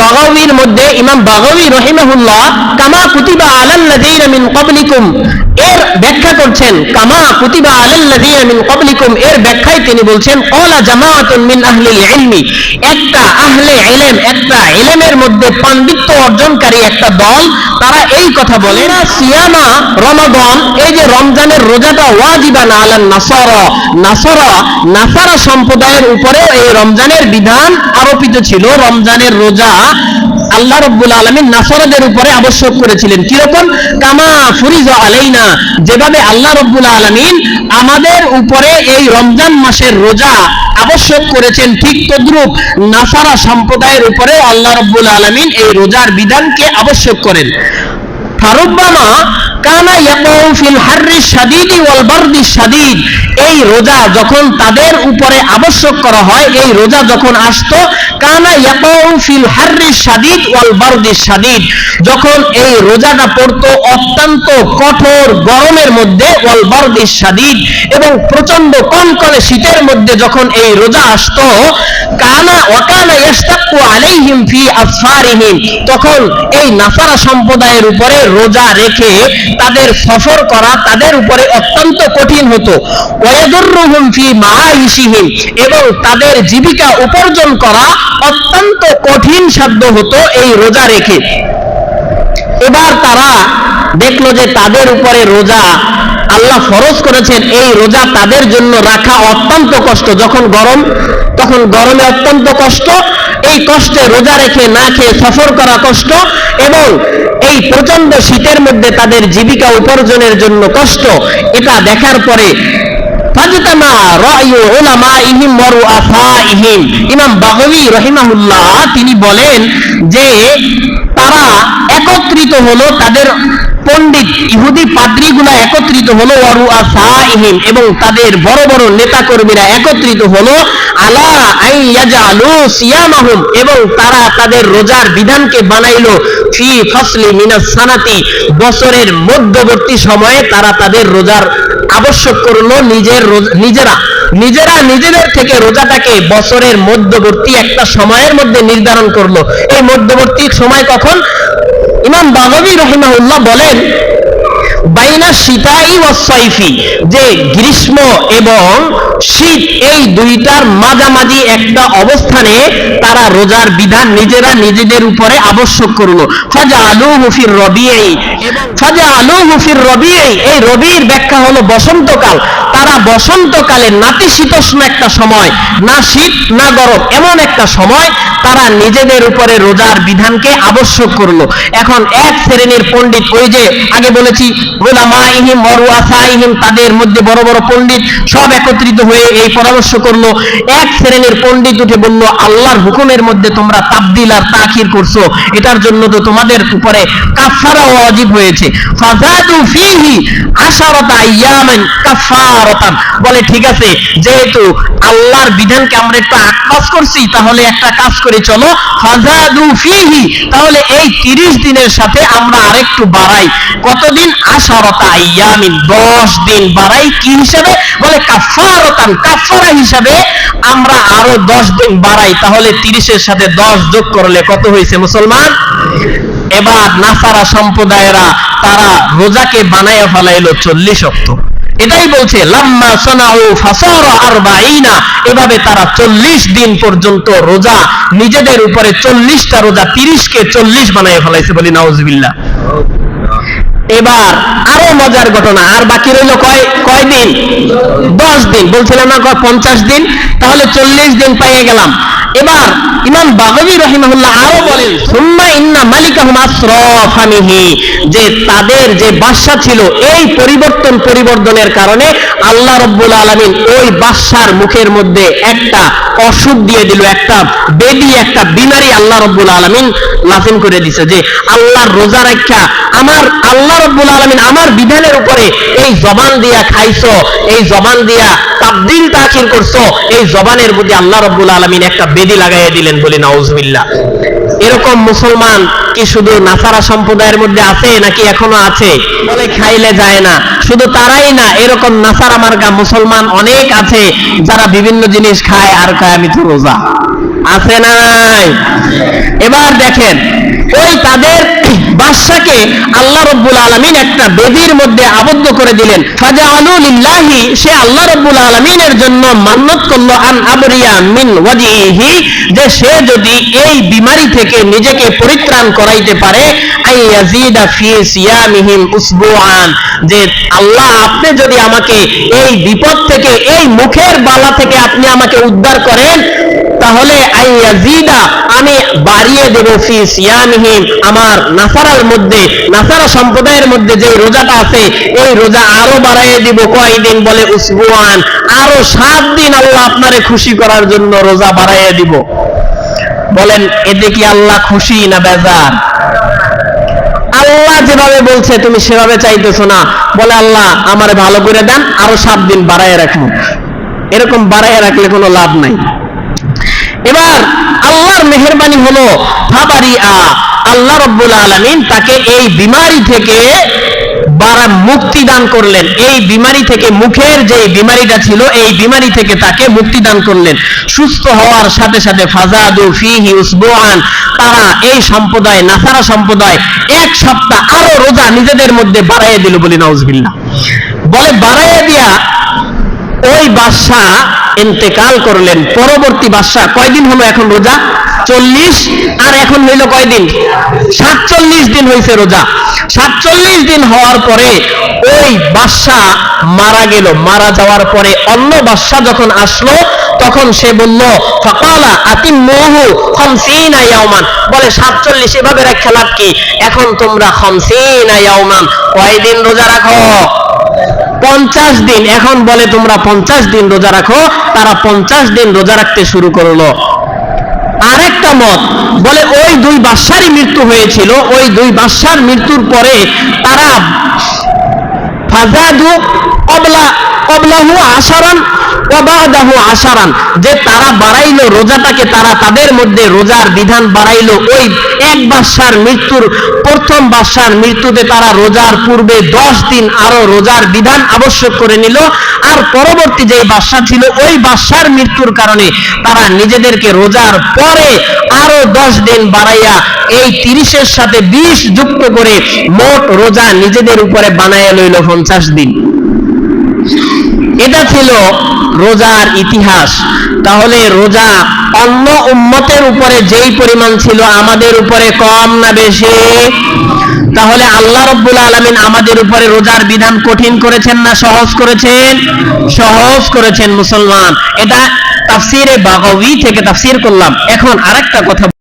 বাগাবির মধ্যে ইমাম বাগাবি রহিমাহুল্লাহ কামা কুতিবা আলাল্লাযীনা মিন ক্বাবলিকুম এর ব্যাখ্যা করছেন, কামা আলাল্লাযীনা মিন ক্বাবলিকুম। এর ব্যাখ্যায় তিনি বলছেন ক্বালা জামাআতুন মিন আহলিল ইলমি। একটা আহলে ইলম, একটা ইলমের মধ্যে পাণ্ডিত্য অর্জনকারী একটা দল, তারা এই কথা বলে না সিয়ামা, রমাদান, এই যে রমজানের রোজাটা ওয়াজিবান আলান নাসারা। নাসারা নাসারা সম্প্রদায়ের উপরেও এই রমজানের বিধান আরোপিত ছিল। রমজানের রোজা আল্লাহ রব্বুল আলমী নাসরদের উপরে আবশ্যক করেছিলেন। কীরকম? কামা ফুরিজ আলাইনা। যেভাবে আল্লাহ রব্বুল আলমিন আমাদের উপরে এই রমজান মাসের রোজা আবশ্যক করেছেন, ঠিক তদ্রুপ নাসারা সম্প্রদায়ের উপরে আল্লাহ রব্বুল আলমিন এই রোজার বিধানকে আবশ্যক করেন। ফারুব্বামা কানা ফিল হাররি এই রোজা যখন তাদের উপরে আবশ্যক করা হয়, এই রোজা যখন কানা ফিল ওয়াল বারদি যখন এই রোজাটা পড়তো অত্যন্ত কঠোর গরমের মধ্যে ওয়াল বারদি এবং প্রচণ্ড কনকনে শীতের মধ্যে যখন এই রোজা আসতো কানা ওয়াকানা আলাইহিম ফি আসফারিহিম তখন এই নাসারা সম্প্রদায়ের উপরে রোজা রেখে তাদের সফর করা তাদের উপরে অত্যন্ত কঠিন হতো। এবং তাদের জীবিকা উপার্জন করা অত্যন্ত কঠিন সাধ্য হতো এই রোজা রেখে। এবার তারা দেখল যে তাদের উপরে রোজা আল্লাহ ফরজ করেছেন, এই রোজা তাদের জন্য রাখা অত্যন্ত কষ্ট। যখন গরম, তখন গরমে অত্যন্ত কষ্ট এই কষ্টে রোজা রেখে না খেয়ে সফর করা কষ্ট এবং এই প্রচণ্ড শীতের মধ্যে তাদের জীবিকা উপার্জনের জন্য কষ্ট, এটা দেখার পরে তিনি বলেন যে তারা একত্রিত হলো তাদের পণ্ডিত ইহুদি পাদ্রীগুলা একত্রিত হলো ওয়ারু আসাইহিম এবং তাদের বড় বড় নেতা কর্মীরা একত্রিত হলো আলা আই ইয়াজালু সিয়ামাহুম এবং তারা তাদের রোজার বিধানকে বানাইলো ফি ফসলি মিনাস সানাতি। বছরের মধ্যবর্তী সময়ে তারা তাদের রোজার আবশ্যক করল নিজের নিজেরা। নিজেরা নিজেদের থেকে রোজাটাকে বছরের মধ্যবর্তী একটা সময়ের মধ্যে নির্ধারণ করল। এই মধ্যবর্তী সময় কখন? ইমাম বাগবী রহিমাহুল্লাহ বলেন বাইনা শীতাই ও সাইফি। যে গ্রীষ্ম এবং শীত এই দুইটার মাঝামাঝি একটা অবস্থানে তারা রোজার বিধান নিজেরা নিজেদের উপরে আবশ্যক করল। ফাজা আলু হুফির রবিই ফাজা আলু হুফির রবিই এই রবির ব্যাখ্যা হলো বসন্তকাল। তারা বসন্তকালে নাতিশীতোষ্ণ একটা সময়, না শীত, না গরম, এমন একটা সময় তারা নিজেদের উপরে রোজার বিধানকে আবশ্যক করল। এখন এক শ্রেণির পণ্ডিত ওই যে আগে বলেছি ওলামাইহিম তাদের মধ্যে বড় বড় পণ্ডিত সব একত্রিত হয়ে এই পরামর্শ করল। এক শ্রেণির পণ্ডিত উঠে বলল, আল্লাহর হুকুমের মধ্যে তোমরা তাবদিল আর তাখির করছ। এটার জন্য তো তোমাদের উপরে কাফারা হয়েছে। ফাজাদু ফিহি বলে, ঠিক আছে, যেহেতু আল্লাহর বিধানকে আমরা একটু আকাশ করছি, তাহলে একটা কাজ করে চলো। ফাজাদু ফিহি, তাহলে এই 30 দিনের সাথে আমরা আরেকটু বাড়াই। কতদিন আশারতা আইয়ামিন 10 দিন বাড়াই কি হিসাবে? বলে কাফারাতান, কাফারা হিসাবে আমরা আরও 10 দিন বাড়াই, তাহলে 30 সাথে 10 যোগ করলে কত মুসলমান? এবার নাসারা সম্প্রদায়েরা, তারা রোজাকে বানাইয়া এটাই বলছে, লাম্মা সানাউ এভাবে তারা চল্লিশ দিন পর্যন্ত রোজা, নিজেদের উপরে চল্লিশটা রোজা তিরিশকে চল্লিশ বানাইয়া ফেলাইছে বলি নাউজবিল্লাহ। এবার আরও মজার ঘটনা। আর বাকি রইল কয় কয় দিন? দশ দিন। বলছিলাম না কয় পঞ্চাশ দিন? তাহলে চল্লিশ দিন পাইয়ে গেলাম। এবার ইমাম বাগবী রহিমাহুল্লাহ আরও বলেন, সুম্মা ইন্না মালিকাহুম আসরাফানিহি যে তাদের যে বাদশা ছিল, এই পরিবর্তন পরিবর্তনের কারণে আল্লাহ রব্বুল আলামিন ওই বাদশার মুখের মধ্যে একটা অসুখ দিয়ে দিল একটা বেদি, একটা বিমারি আল্লাহ রব্বুল আলমিন লাফিন করে দিছে যে আল্লাহর রোজা রাখা আমার, আল্লাহ রব্বুল আলমিন আমার বিধানের উপরে এই জবান দিয়া খাইছো, এই জবান দিয়া তাবদিল তাখির করছ, এই জবানের প্রতি আল্লাহ রব্বুল আলমিন একটা বেদি লাগাইয়া দিলেন বলি নাউজুবিল্লাহ। এরকম মুসলমান কি শুধু নাসারা সম্প্রদায়ের মধ্যে আছে নাকি এখনও আছে? বলে খাইলে যায় না। শুধু তারাই না, এরকম নাসারা মার্কা মুসলমান অনেক আছে যারা বিভিন্ন জিনিস খায় আর খায় আমি তো রোজা। আছে না নাই? এবার দেখেন, ওই তাদের বাদশাকে আল্লাহ রব্বুল আলমিন একটা বেদির মধ্যে আবদ্ধ করে দিলেন। ফাজা আলুলিল্লাহি সে আল্লাহ রব্বুল আলমিনের জন্য মান্নত করল, আন আবরিয়া মিন ওয়াজিহি যে সে যদি এই বিমারি থেকে নিজেকে পরিত্রাণ করাইতে পারে যে আল্লাহ, আপনি যদি আমাকে এই বিপদ থেকে, এই মুখের বালা থেকে আপনি আমাকে উদ্ধার করেন তাহলে আমি বাড়িয়ে দেব ফি সিয়ামিহিম আমার নাসারার মধ্যে, নাসারা সম্প্রদায়ের মধ্যে যে রোজাটা আছে এই রোজা আরও বাড়াইয়ে দিব কয়দিন বলে উসবুয়ান। আরও সাত দিন আল্লাহ আপনারে খুশি করার জন্য রোজা বাড়াইয়ে দিব। বলেন, এতে কি আল্লাহ খুশি না বেজার? আল্লাহ যেভাবে বলছে, তুমি সেভাবে চাইতেছো না। বলে, আল্লাহ, আমারে ভালো করে দেন, আরও সাত দিন বাড়াইয়ে রাখব এরকম বাড়াইয়ে রাখলে কোনো লাভ নাই। এবার আল্লাহর মেহরবানি হলো আল্লাহ রব্বুল আলমিন তাকে এই বিমারি থেকে বারা মুক্তি দান করলেন। এই বিমারি থেকে, মুখের যে বিমারিটা ছিল, এই বিমারি থেকে তাকে মুক্তি দান করলেন। সুস্থ হওয়ার সাথে সাথে, ফাজাদু ফিহি উসবুআন তারা এই সম্প্রদায়, নাসারা সম্প্রদায় এক সপ্তাহ আরও রোজা নিজেদের মধ্যে বাড়াইয়ে দিল বলি, নাউজবিল্লাহ। বলে বাড়াইয়ে দিয়া ওই বাদশাহ ইন্তেকাল করলেন। পরবর্তী বাদশাহ কয়দিন হলো এখন রোজা? চল্লিশ। আর এখন হইল কয়দিন? সাতচল্লিশ দিন হয়েছে রোজা। সাতচল্লিশ দিন হওয়ার পরে ওই বাদশাহ মারা গেল। মারা যাওয়ার পরে অন্য বাদশাহ যখন আসলো, তখন সে বলল, ফকালা আতিম মহু খমসিনা ইয়াওমান। বলে, সাতচল্লিশ এভাবে রেখা লাভ কি? এখন তোমরা খমসিনা ইয়াওমান। কয়দিন রোজা রাখো? পঞ্চাশ দিন, এখন বলে তোমরা পঞ্চাশ দিন রোজা রাখো, তারা পঞ্চাশ দিন রোজা রাখতে শুরু করল। আরেকটা মত, বলে ওই দুই বাদশারই মৃত্যু হয়েছিল, ওই দুই বাদশার মৃত্যুর পরে তারা ফাজাদু অবলা অবলাহু ওয়াবাদাহু আশারান, যে তারা বাড়াইলো রোজাটাকে, তারা তাদের মধ্যে রোজার বিধান বাড়াইলো। ওই এক বাদশার মৃত্যুর, প্রথম মৃত্যুতে তারা রোজার পূর্বে দশ দিন আরও রোজার বিধান আবশ্যক করে নিল। আর পরবর্তী যে ছিল, ওই মৃত্যুর কারণে তারা নিজেদেরকে রোজার পরে আরও দশ দিন বাড়াইয়া এই তিরিশের সাথে বিশ যুক্ত করে মোট রোজা নিজেদের উপরে বানাইয়া লইল পঞ্চাশ দিন। এটা ছিল রোজার ইতিহাস। তাহলে রোজা অন্য উম্মতের উপরে যেই পরিমাণ ছিল, আমাদের উপরে কম না বেশি? তাহলে আল্লাহ রব্বুল আলমিন আমাদের উপরে রোজার বিধান কঠিন করেছেন না সহজ করেছেন? সহজ করেছেন মুসলমান। এটা তাফসিরে বাগবি থেকে তাফসির করলাম। এখন আরেকটা কথা